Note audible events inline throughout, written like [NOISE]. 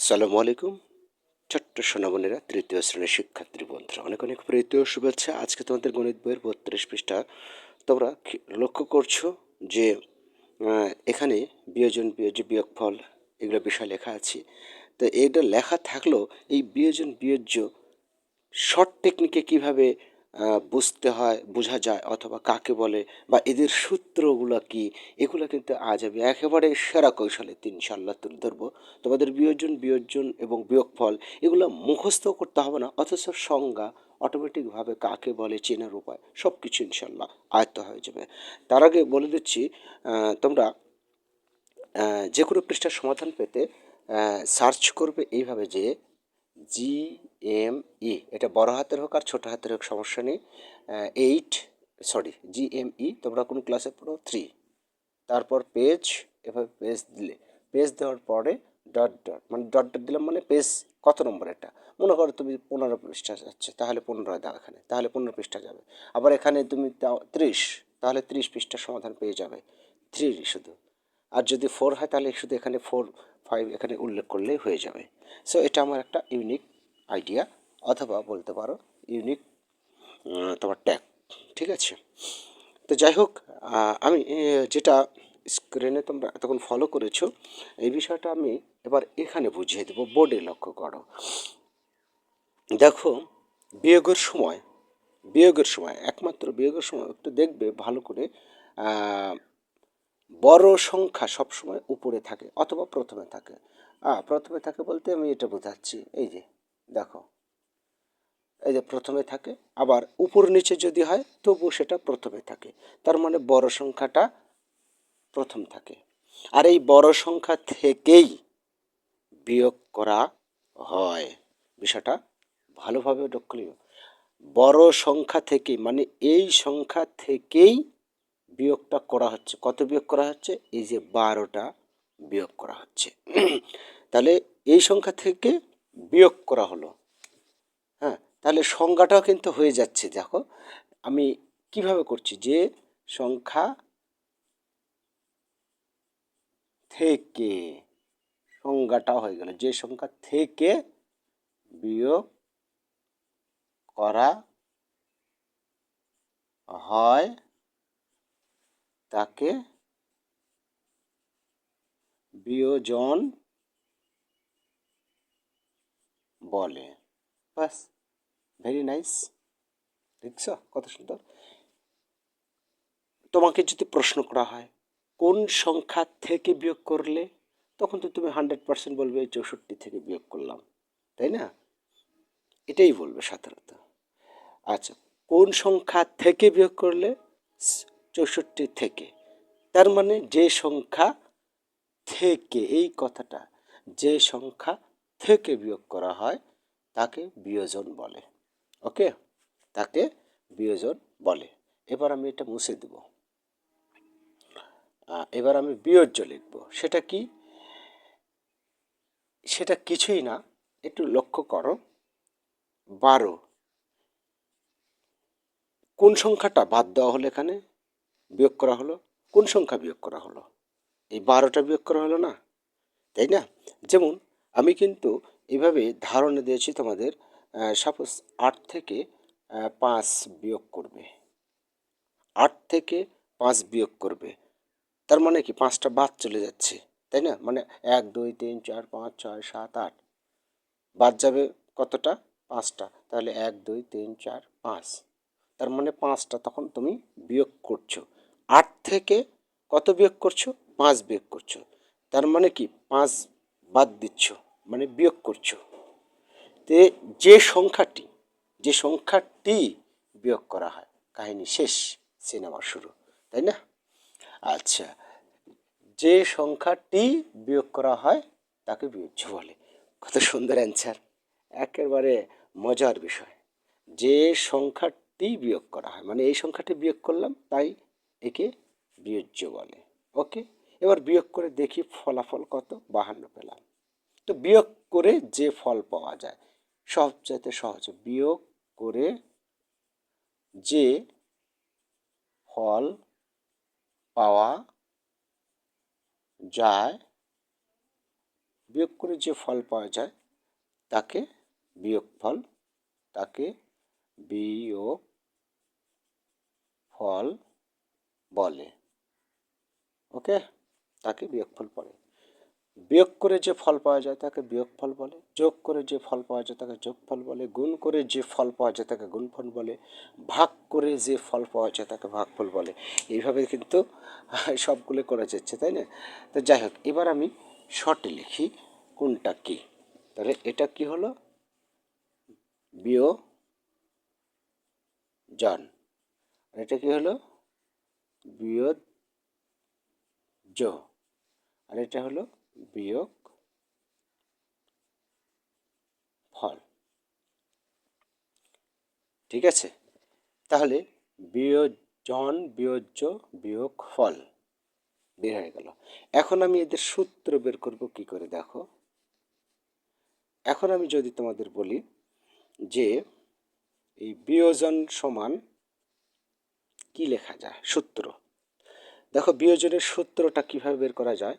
আসসালামু আলাইকুম, ছোট্ট সোনামণিরা তৃতীয় শ্রেণির শিক্ষার্থী বন্ধুরা। অনেক অনেক প্রীতীয় শুভেচ্ছা। আজকে তোমাদের গণিত বইয়ের বত্রিশ পৃষ্ঠা তোমরা লক্ষ্য করছ যে এখানে বিয়োজন বিয়োজ্য বিয়োগফল এগুলো বিষয় লেখা আছে। তো এটা লেখা থাকলেও এই বিয়োজন, বিয়োজ্য শর্ট টেকনিকে কীভাবে বুঝতে হয়, বোঝা যায় অথবা কাকে বলে বা এদের সূত্রগুলো কি, এগুলো কিন্তু আজ আমি একেবারে সেরা কৌশলে ইনশাল্লাহ তুলে ধরবো। তোমাদের বিয়োজন বিয়োজন এবং বিয়োগফল, এগুলো মুখস্থ করতে হবে না, অথচ সংজ্ঞা অটোমেটিকভাবে কাকে বলে, চেনার উপায় সব কিছু ইনশাল্লাহ আয়ত্ত হয়ে যাবে। তার আগে বলে দিচ্ছি তোমরা যে কোনো পৃষ্ঠার সমাধান পেতে সার্চ করবে এইভাবে যে জি এম ই এটা বড় হাতের হোক আর ছোট হাতের হোক, সমস্যা নেই। Eight sorry G M E তোমরা কোন ক্লাসে পড়ো? থ্রি তারপর পেজ এভাবে পেজ দিলে। পেজ দেওয়ার পরে ডট ডট মানে ডট ডট দিলাম মানে পেজ কত নম্বর এটা? মনে করো তুমি পনেরো পৃষ্ঠা যাচ্ছে তাহলে পনেরো দাও এখানে, তাহলে পনেরো পৃষ্ঠা যাবে। আবার এখানে তুমি দাও ত্রিশ, তাহলে ত্রিশ পৃষ্ঠার সমাধান পেয়ে যাবে। থ্রি শুধু। আর যদি ফোর হয়, তাহলে শুধু এখানে ফোর ফাইভ এখানে উল্লেখ করলেই হয়ে যাবে। সো এটা আমার একটা ইউনিক আইডিয়া অথবা বলতে পারো ইউনিক তোমার ট্যাগ ঠিক আছে? তো যাই হোক আমি যেটা স্ক্রিনে তোমরা এতক্ষণ ফলো করেছ, এই বিষয়টা আমি এবার এখানে বুঝিয়ে দেবো বোর্ডে লক্ষ্য করো। দেখো, বিয়োগের সময় বিয়োগের সময়, একমাত্র বিয়োগের সময় একটু দেখবে, ভালো করে বড় সংখ্যা সবসময় উপরে থাকে অথবা প্রথমে থাকে। আহ, প্রথমে থাকে বলতে আমি এটা বোঝাচ্ছি। এই যে দেখো। এই যে প্রথমে থাকে আবার উপর নিচে যদি হয় তবুও সেটা প্রথমে থাকে। তার মানে বড় সংখ্যাটা প্রথম থাকে। আর এই বড় সংখ্যা থেকেই বিয়োগ করা হয়। বিষয়টা ভালোভাবে লক্ষ্য বড় সংখ্যা থেকে মানে এই সংখ্যা থেকেই বিয়োগটা করা হচ্ছে। কত বিয়োগ করা হচ্ছে? এই যে বারোটা বিয়োগ করা হচ্ছে। [CLEARS THROAT] তাহলে এই সংখ্যা থেকে বিয়োগ করা হলো। হ্যাঁ তাহলে সংখ্যাটাও কিন্তু হয়ে যাচ্ছে। দেখো, আমি কীভাবে করছি? যে সংখ্যা থেকে সংজ্ঞাটা হয়ে গেল। যে সংখ্যা থেকে বিয়োগ করা হয় তাকে বিয়োজন বলে। বাস ভেরি নাইস দেখছ কত সুন্দর? তোমাকে যদি প্রশ্ন করা হয়, কোন সংখ্যা থেকে বিয়োগ করলে, তখন তো তুমি হান্ড্রেড পার্সেন্ট বলবে চৌষট্টি থেকে বিয়োগ করলাম, তাই না? এটাই বলবে সাধারণত। আচ্ছা কোন সংখ্যা থেকে বিয়োগ করলে চৌষট্টি থেকে। তার মানে যে সংখ্যা থেকে, এই কথাটা, যে সংখ্যা থেকে বিয়োগ করা হয়, তাকে বিয়োজন বলে। ওকে? তাকে বিয়োজন বলে। এবার আমি এটা মুছে দেব। এবার আমি বিয়োজ্য লিখব। সেটা কি? সেটা কিছুই না। একটু লক্ষ্য করো। বারো। কোন সংখ্যাটা বাদ দেওয়া হলো এখানে? বিয়োগ করা হলো, কোন সংখ্যা বিয়োগ করা হলো? এই বারোটা বিয়োগ করা হলো না? তাই না? যেমন আমি কিন্তু এভাবে ধারণা দিয়েছি তোমাদের সাপোজ আট থেকে পাঁচ বিয়োগ করবে। আট থেকে পাঁচ বিয়োগ করবে। তার মানে কি পাঁচটা বাদ চলে যাচ্ছে, তাই না? মানে এক, দুই, তিন, চার, পাঁচ, ছয়, সাত, আট। বাদ যাবে কতটা? পাঁচটা। তাহলে এক, দুই, তিন, চার, পাঁচ। তার মানে পাঁচটা তখন তুমি বিয়োগ করছ। থেকে কত বিয়োগ করছ? পাঁচ বিয়োগ করছ। তার মানে কি? পাঁচ বাদ দিচ্ছ মানে বিয়োগ করছ। তে যে সংখ্যাটি যে সংখ্যাটি বিয়োগ করা হয়, কাহিনী শেষ, সিনেমা শুরু, তাই না? আচ্ছা যে সংখ্যাটি বিয়োগ করা হয়, তাকে বিয়োজ্য বলে। কত সুন্দর অ্যান্সার একেবারে মজার বিষয়। যে সংখ্যাটি বিয়োগ করা হয় মানে এই সংখ্যাটি বিয়োগ করলাম, তাই একে বিয়োজ্য বলে। ওকে এবার বিয়োগ করে দেখি ফলাফল কত? বাহান্ন পেলাম। তো বিয়োগ করে যে ফল পাওয়া যায়, সবচাইতে সহজ। বিয়োগ করে যে ফল পাওয়া যায়, বিয়োগ করে যে ফল পাওয়া যায়, তাকে বিয়োগ ফল, তাকে বিয়োগ ফল বলে। ওকে? তাকে বিয়োগফল বলে। বিয়োগ করে যে ফল পাওয়া যায় তাকে বিয়োগফল বলে। যোগ করে যে ফল পাওয়া যায় তাকে যোগফল বলে। গুণ করে যে ফল পাওয়া যায় তাকে গুণফল বলে। ভাগ করে যে ফল পাওয়া যায় তাকে ভাগফল বলে। এইভাবে কিন্তু [LAUGHS] সবগুলো করা যাচ্ছে, তাই না? তো যাই হোক, এবার আমি শর্টে লিখি কোনটা কি? তাহলে এটা কি হলো? বিয় জন এটা কি হলো? বিয়োগ জ। আর এটা হলো বিয়োগ ফল। ঠিক আছে? তাহলে বিয়োজন, বিয়োজ্য, বিয়োগ ফল বের হয়ে গেল। এখন আমি এদের সূত্র বের করব কি করে দেখো? এখন আমি যদি তোমাদের বলি যে এই বিয়োজন সমান কি লেখা যায়? সূত্র। দেখো বিয়োজনের সূত্রটা কীভাবে বের করা যায়?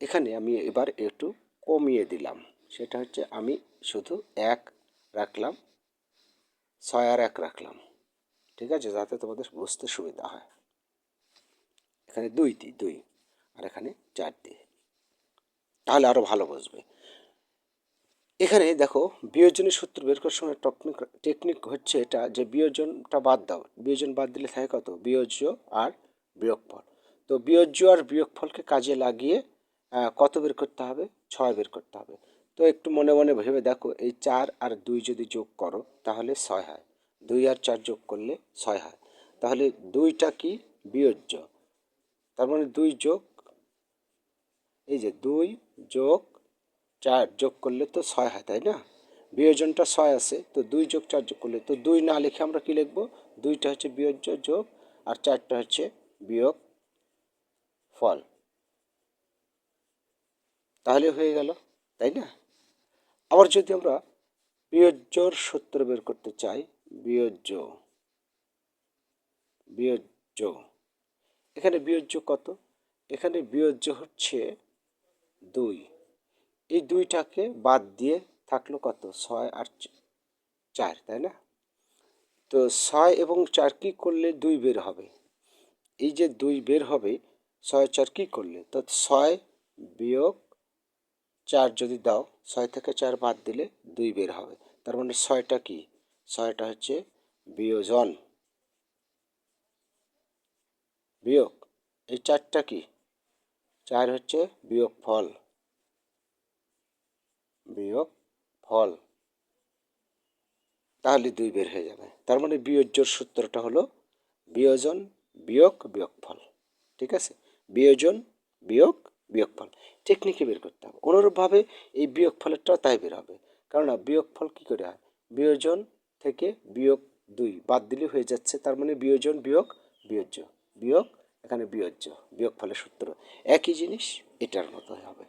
এখানে আমি এবার একটু কমিয়ে দিলাম। সেটা হচ্ছে আমি শুধু এক রাখলাম, ছয় আর এক রাখলাম। ঠিক আছে? যাতে তোমাদের বুঝতে সুবিধা হয়। এখানে দুই দিই, দুই। আর এখানে চার দিই। তাহলে আরও ভালো বুঝবে। এখানে দেখো, বিয়োজনের সূত্র বের করার সময় টেকনিক টেকনিক হচ্ছে এটা যে বিয়োজনটা বাদ দাও। বিয়োজন বাদ দিলে থাকে কত? বিয়োজ্য আর বিয়োগফল। তো বিয়োজ্য আর বিয়োগফলকে কাজে লাগিয়ে কত বের করতে হবে? ছয় বের করতে হবে। তো একটু মনে মনে ভেবে দেখো, এই চার আর দুই যদি যোগ করো, তাহলে ছয় হয়। দুই আর চার যোগ করলে ছয় হয়। তাহলে দুইটা কি? বিয়োজ্য। তার মানে দুই যোগ, এই যে দুই যোগ চার যোগ করলে তো ছয় হয়, তাই না? বিয়োজনটা ছয় আছে, তো দুই যোগ চার যোগ করলে, তো দুই না লিখে আমরা কি লিখব? দুইটা হচ্ছে বিয়োজ্য যোগ আর চারটা হচ্ছে বিয়োগ ফল। তাহলে হয়ে গেল, তাই না? আবার যদি আমরা বিয়োজ্যর সূত্র বের করতে চাই বিয়োজ্য বিয়োজ্য এখানে বিয়োজ্য কত? এখানে বিয়োজ্য হচ্ছে দুই। এই দুইটাকে বাদ দিয়ে থাকল কত? ছয় আর চার, তাই না? তো ছয় এবং চার কী করলে দুই বের হবে? এই যে দুই বের হবে ছয় চার কী করলে? তো ছয় বিয়োগ চার যদি দাও, ছয় থেকে চার বাদ দিলে দুই বের হবে। তার মানে ছয়টা কি? ছয়টা হচ্ছে বিয়োজন। বিয়োগ, এই চারটা কি? চার হচ্ছে বিয়োগ ফল। বিয়োগ ফল। তাহলে দুই বের হয়ে যাবে। তার মানে বিয়োজ্যর সূত্রটা হলো বিয়োজন বিয়োগ বিয়োগ ফল ঠিক আছে? বিয়োজন, বিয়োগ, বিয়োগফল। টেকনিকে বের করতে হবে। অনুরূপভাবে এই বিয়োগফলেরটাও তাই বের হবে। কেননা বিয়োগফল কী করে হয়? বিয়োজন থেকে বিয়োগ দুই বাদ দিলে হয়ে যাচ্ছে, তার মানে বিয়োজন, বিয়োগ, বিয়োজ্য। বিয়োগ, এখানে বিয়োজ্য, বিয়োগফলের সূত্র। একই জিনিস এটার মতো হবে।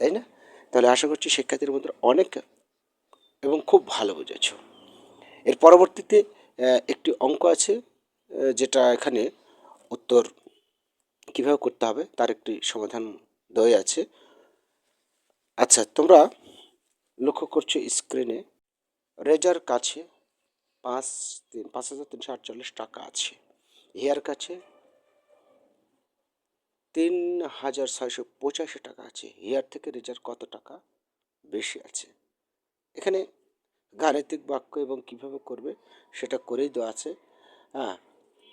তাই না? তাহলে আশা করছি শিক্ষার্থীর মধ্যে অনেক এবং খুব ভালো বুঝেছ। এর পরবর্তীতে একটি অঙ্ক আছে যেটা এখানে উত্তর কীভাবে করতে হবে, তার একটি সমাধান দই আছে। আচ্ছা তোমরা লক্ষ্য করছ স্ক্রিনে রেজার কাছে পাঁচ তিন, পাঁচ হাজার তিনশো আটচল্লিশ টাকা আছে। হেয়ার কাছে তিন হাজার ছয়শো পঁচাশি টাকা আছে। হেয়ার থেকে রেজার কত টাকা বেশি আছে? এখানে গাণিতিক বাক্য এবং কীভাবে করবে সেটা করেই দেওয়া আছে। হ্যাঁ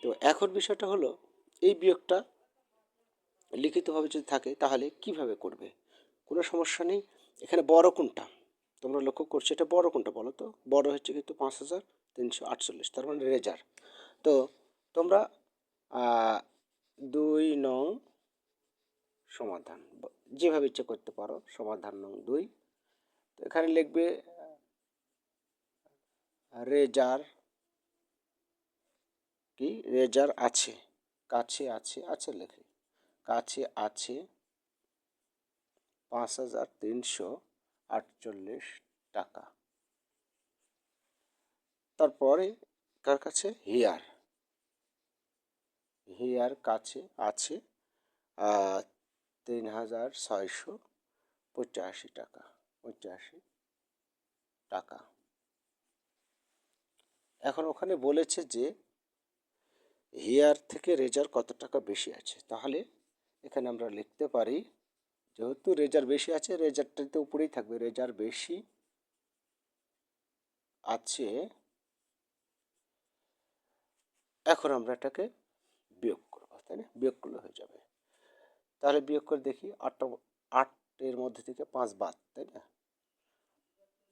তো এখন বিষয়টা হলো, এই বিয়োগটা লিখিতভাবে যদি থাকে, তাহলে কীভাবে করবে? কোনো সমস্যা নেই। এখানে বড় কোনটা? তোমরা লক্ষ্য করছ, এটা বড় কোনটা বলো তো? বড় হচ্ছে কিন্তু পাঁচ হাজার তিনশো আটচল্লিশ, তার মানে রেজার। তো তোমরা দুই নং সমাধান, যেভাবে ইচ্ছে করতে পারো, সমাধান নং দুই। তো এখানে লিখবে, রেজার, কি? রেজার আছে, কাছে আছে আছে লেখে। কাছে আছে পাঁচ হাজার তিনশো আটচল্লিশ টাকা। তারপরে কার কাছে? হিয়ার। হিয়ার কাছে আছে তিন হাজার ছয়শো পঁচাশি টাকা পঁচাশি টাকা। এখন ওখানে বলেছে যে, হিয়ার থেকে রেজার কত টাকা বেশি আছে? তাহলে এখানে আমরা লিখতে পারি, যেহেতু রেজার বেশি আছে, রেজারটাতে উপরেই থাকবে, রেজার বেশি আছে। এখন আমরা এটাকে বিয়োগ করব, তাই না? বিয়োগ করলে হয়ে যাবে। তাহলে বিয়োগ করে দেখি আটটা আটের মধ্যে থেকে পাঁচ বাদ, তাই না?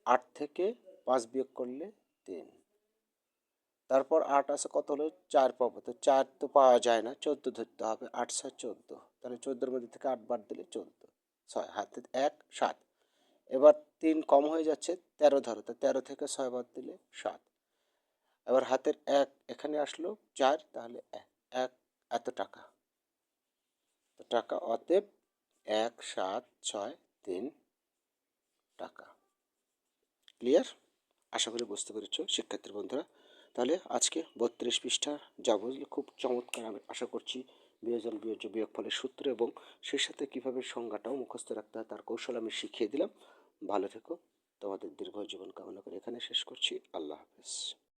আট থেকে পাঁচ বিয়োগ করলে তিন। তারপর আট আছে, কত হলো? চার পাবো। তো চার তো পাওয়া যায় না, চোদ্দ ধরতে হবে, আট ছয় চোদ্দ। তাহলে চোদ্দোর মধ্যে থেকে আট বার দিলে চোদ্দ। ছয়, হাতে এক, সাত। এবার তিন কম হয়ে যাচ্ছে, তেরো ধরো। তো তেরো থেকে ছয় বার দিলে সাত। এবার হাতের এক এখানে আসলো, চার, তাহলে এক এত টাকা। টাকা অতএব এক, সাত, ছয়, তিন টাকা। ক্লিয়ার? আশা করি বুঝতে পেরেছ, শিক্ষার্থী বন্ধুরা। তাহলে আজকে বত্রিশ পৃষ্ঠা যা বুঝলে খুব চমৎকার আমি আশা করছি বিয়োজন বিয়োজ্য বিয়োগ ফলের সূত্র এবং সেই সাথে কীভাবে সংজ্ঞাটাও মুখস্থ রাখতে হয় তার কৌশল আমি শিখিয়ে দিলাম। ভালো থেকো। তোমাদের দীর্ঘ জীবন কামনা করে এখানে শেষ করছি। আল্লাহ হাফেজ।